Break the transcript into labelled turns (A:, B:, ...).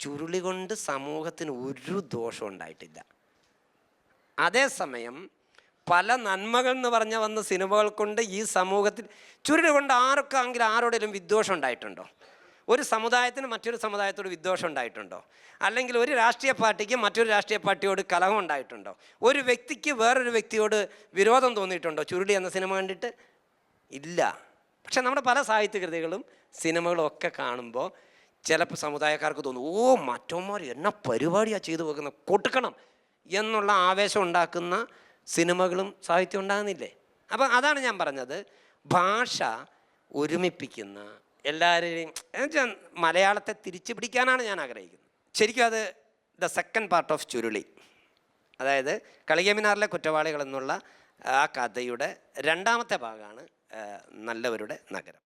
A: ചുരുളി കൊണ്ട് സമൂഹത്തിന് ഒരു ദോഷം ഉണ്ടായിട്ടില്ല. അതേസമയം പല നന്മകൾ എന്ന് പറഞ്ഞ വന്ന സിനിമകൾ കൊണ്ട് ഈ സമൂഹത്തിൽ ചുരുളി കൊണ്ട് ആർക്കാണെങ്കിലും ആരോടെങ്കിലും വിദ്വേഷം ഉണ്ടായിട്ടുണ്ടോ? ഒരു സമുദായത്തിന് മറ്റൊരു സമുദായത്തോട് വിദ്വേഷം ഉണ്ടായിട്ടുണ്ടോ? അല്ലെങ്കിൽ ഒരു രാഷ്ട്രീയ പാർട്ടിക്ക് മറ്റൊരു രാഷ്ട്രീയ പാർട്ടിയോട് കലഹം ഉണ്ടായിട്ടുണ്ടോ? ഒരു വ്യക്തിക്ക് വേറൊരു വ്യക്തിയോട് വിരോധം തോന്നിയിട്ടുണ്ടോ? ചുരുളി എന്ന സിനിമ കണ്ടിട്ട്? ഇല്ല. പക്ഷെ നമ്മുടെ പല സാഹിത്യകൃതികളും സിനിമകളും ഒക്കെ കാണുമ്പോൾ ചിലപ്പോൾ സമുദായക്കാർക്ക് തോന്നും ഓ മറ്റന്മാർ എന്ന പരിപാടിയാണ് ചെയ്തു വെക്കുന്നത് കൊടുക്കണം. എന്നുള്ള ആവേശം ഉണ്ടാക്കുന്ന സിനിമകളും സാഹിത്യം ഉണ്ടാകുന്നില്ലേ? അപ്പം അതാണ് ഞാൻ പറഞ്ഞത്. ഭാഷ ഒരുമിപ്പിക്കുന്ന എല്ലാവരെയും എന്നുവെച്ചാൽ മലയാളത്തെ തിരിച്ചു പിടിക്കാനാണ് ഞാൻ ആഗ്രഹിക്കുന്നത്. ശരിക്കും അത് the second part of Churuli. അതായത് കളിയമിനാറിലെ കുറ്റവാളികൾ എന്നുള്ള ആ കഥയുടെ രണ്ടാമത്തെ ഭാഗമാണ് നല്ലവരുടെ നഗരം.